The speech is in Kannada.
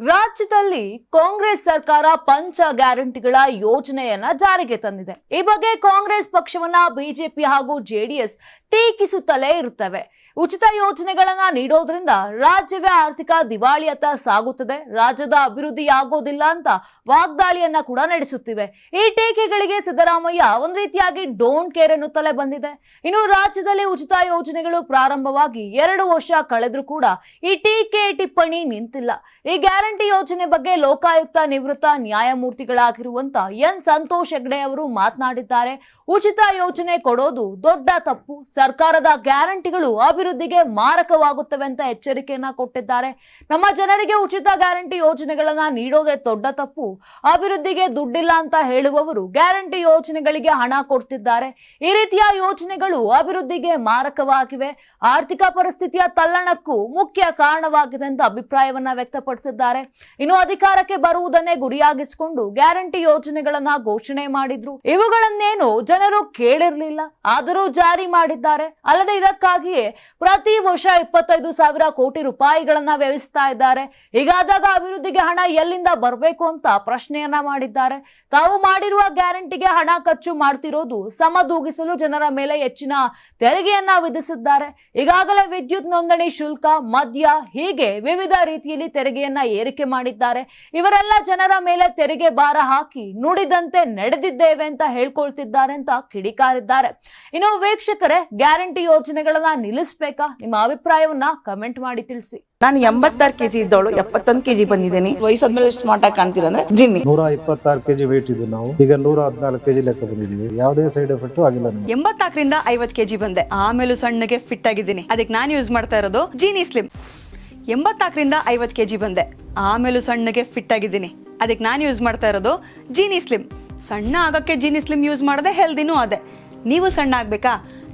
ರಾಜ್ಯದಲ್ಲಿ ಕಾಂಗ್ರೆಸ್ ಸರ್ಕಾರ ಪಂಚ ಗ್ಯಾರಂಟಿಗಳ ಯೋಜನೆಯನ್ನ ಜಾರಿಗೆ ತಂದಿದೆ. ಈ ಬಗ್ಗೆ ಕಾಂಗ್ರೆಸ್ ಪಕ್ಷವನ್ನ ಬಿಜೆಪಿ ಹಾಗೂ ಜೆಡಿಎಸ್ ಟೀಕಿಸುತ್ತಲೇ ಇರುತ್ತವೆ. ಉಚಿತ ಯೋಜನೆಗಳನ್ನ ನೀಡೋದ್ರಿಂದ ರಾಜ್ಯವೇ ಆರ್ಥಿಕ ದಿವಾಳಿಯತ್ತ ಸಾಗುತ್ತದೆ. ರಾಜ್ಯದ ಅಭಿವೃದ್ಧಿ ಆಗೋದಿಲ್ಲ ಅಂತ ವಾಗ್ದಾಳಿಯನ್ನ ಕೂಡ ನಡೆಸುತ್ತಿವೆ. ಈ ಟೀಕೆಗಳಿಗೆ ಸಿದ್ದರಾಮಯ್ಯ ಒಂದ್ ರೀತಿಯಾಗಿ ಡೋಂಟ್ ಕೇರ್ ಎನ್ನುತ್ತಲೇ ಬಂದಿದೆ. ಇನ್ನು ರಾಜ್ಯದಲ್ಲಿ ಉಚಿತ ಯೋಜನೆಗಳು ಪ್ರಾರಂಭವಾಗಿ ಎರಡು ವರ್ಷ ಕಳೆದ್ರೂ ಕೂಡ ಈ ಟೀಕೆ ಟಿಪ್ಪಣಿ ನಿಂತಿಲ್ಲ. ಈ ಗ್ಯಾರಂಟಿ ಯೋಜನೆ ಬಗ್ಗೆ ಲೋಕಾಯುಕ್ತ ನಿವೃತ್ತ ನ್ಯಾಯಮೂರ್ತಿಗಳಾಗಿರುವಂತ ಎನ್ ಸಂತೋಷ್ ಹೆಗ್ಡೆ ಅವರು ಮಾತನಾಡಿದ್ದಾರೆ. ಉಚಿತ ಯೋಜನೆ ಕೊಡೋದು ದೊಡ್ಡ ತಪ್ಪು. ಸರ್ಕಾರದ ಗ್ಯಾರಂಟಿಗಳು ಅಭಿವೃದ್ಧಿಗೆ ಮಾರಕವಾಗುತ್ತವೆ ಅಂತ ಎಚ್ಚರಿಕೆಯನ್ನ ಕೊಟ್ಟಿದ್ದಾರೆ. ನಮ್ಮ ಜನರಿಗೆ ಉಚಿತ ಗ್ಯಾರಂಟಿ ಯೋಜನೆಗಳನ್ನ ನೀಡೋದೇ ದೊಡ್ಡ ತಪ್ಪು. ಅಭಿವೃದ್ಧಿಗೆ ದುಡ್ಡಿಲ್ಲ ಅಂತ ಹೇಳುವವರು ಗ್ಯಾರಂಟಿ ಯೋಜನೆಗಳಿಗೆ ಹಣ ಕೊಡ್ತಿದ್ದಾರೆ. ಈ ರೀತಿಯ ಯೋಜನೆಗಳು ಅಭಿವೃದ್ಧಿಗೆ ಮಾರಕವಾಗಿವೆ. ಆರ್ಥಿಕ ಪರಿಸ್ಥಿತಿಯ ತಲ್ಲಣಕ್ಕೂ ಮುಖ್ಯ ಕಾರಣವಾಗಿದೆ ಅಂತ ಅಭಿಪ್ರಾಯವನ್ನ ವ್ಯಕ್ತಪಡಿಸಿದ್ದಾರೆ. ಇನ್ನು ಅಧಿಕಾರಕ್ಕೆ ಬರುವುದನ್ನೇ ಗುರಿಯಾಗಿಸಿಕೊಂಡು ಗ್ಯಾರಂಟಿ ಯೋಜನೆಗಳನ್ನ ಘೋಷಣೆ ಮಾಡಿದ್ರು. ಇವುಗಳನ್ನೇನು ಜನರು ಕೇಳಿರ್ಲಿಲ್ಲ. ಆದರೂ ಜಾರಿ ಮಾಡಿದ್ದಾರೆ. ಅಲ್ಲದೆ ಇದಕ್ಕಾಗಿಯೇ ಪ್ರತಿ ವರ್ಷ ಇಪ್ಪತ್ತೈದು ಸಾವಿರ ಕೋಟಿ ರೂಪಾಯಿಗಳನ್ನ ವ್ಯಯಿಸ್ತಾ ಇದ್ದಾರೆ. ಹೀಗಾದಾಗ ಅಭಿವೃದ್ಧಿಗೆ ಹಣ ಎಲ್ಲಿಂದ ಬರಬೇಕು ಅಂತ ಪ್ರಶ್ನೆಯನ್ನ ಮಾಡಿದ್ದಾರೆ. ತಾವು ಮಾಡಿರುವ ಗ್ಯಾರಂಟಿಗೆ ಹಣ ಖರ್ಚು ಮಾಡ್ತಿರೋದು ಸಮದೂಗಿಸಲು ಜನರ ಮೇಲೆ ಹೆಚ್ಚಿನ ತೆರಿಗೆಯನ್ನ ವಿಧಿಸಿದ್ದಾರೆ. ಈಗಾಗಲೇ ವಿದ್ಯುತ್ ನೋಂದಣಿ ಶುಲ್ಕ, ಮದ್ಯ ಹೀಗೆ ವಿವಿಧ ರೀತಿಯಲ್ಲಿ ತೆರಿಗೆಯನ್ನ ಏರಿಕೆ ಮಾಡಿದ್ದಾರೆ. ಇವರೆಲ್ಲ ಜನರ ಮೇಲೆ ತೆರಿಗೆ ಭಾರ ಹಾಕಿ ನುಡಿದಂತೆ ನಡೆದಿದ್ದೇವೆ ಅಂತ ಹೇಳ್ಕೊಳ್ತಿದ್ದಾರೆ ಅಂತ ಕಿಡಿಕಾರಿದ್ದಾರೆ. ಇನ್ನು ವೀಕ್ಷಕರೇ ಗ್ಯಾರಂಟಿ ಯೋಜನೆಗಳನ್ನ ನಿಲ್ಲಿಸ್ಬೇಕಾ? ನಿಮ್ಮ ಅಭಿಪ್ರಾಯವನ್ನ ಕಮೆಂಟ್ ಮಾಡಿ ತಿಳಿಸಿ. ನಾನು ಎಂಬತ್ತಾರು ಕೆಜಿ ಇದ್ದವಳು ಎಪ್ಪತ್ತೊಂದು ಕೆಜಿ ಬಂದಿದ್ದೀನಿ. ವಯಸ್ಸಾದ್ಮೇಲೆ ಎಷ್ಟು ಮಾಟ ಕಾಣ್ತೀರ ಅಂದ್ರೆ ಜಿನ್ನಿ. ನೂರ ಇಪ್ಪತ್ತಾರು ಕೆಜಿ ವೇಟ್ ಇದ್ದು ನಾವು. ಈಗ ನೂರ ಹದಿನಾಲ್ಕು ಕೆಜಿ ಲೆಕ್ಕ ಬಂದಿದ್ದೀವಿ. ಯಾವುದೇ ಸೈಡ್ ಎಫೆಕ್ಟ್ ಆಗಿಲ್ಲ ನಮಗೆ. ಎಂಬತ್ನಾಲ್ಕರಿಂದ ಐವತ್ ಕೆಜಿ ಬಂದೆ. ಆಮೇಲೂ ಸಣ್ಣಗೆ ಫಿಟ್ ಆಗಿದ್ದೀನಿ. ಅದಕ್ಕೆ ನಾನು ಯೂಸ್ ಮಾಡ್ತಾ ಇರೋದು ಜೀನಿ ಸ್ಲಿಮ್ ಎಂಬತ್ನಾಲ್ಕರಿಂದ ಐವತ್ತು ಕೆಜಿ ಬಂದೆ. ಆಮೇಲೂ ಸಣ್ಣಗೆ ಫಿಟ್ ಆಗಿದ್ದೀನಿ. ಅದಕ್ಕೆ ನಾನು ಯೂಸ್ ಮಾಡ್ತಾ ಇರೋದು ಜೀನಿ ಸ್ಲಿಮ್ ಸಣ್ಣ ಆಗೋಕ್ಕೆ ಜೀನಿ ಸ್ಲಿಮ್ ಯೂಸ್ ಮಾಡದೆ ಹೆಲ್ದಿನೂ ಅದೇ. ನೀವು ಸಣ್ಣ ಆಗ್ಬೇಕಾ?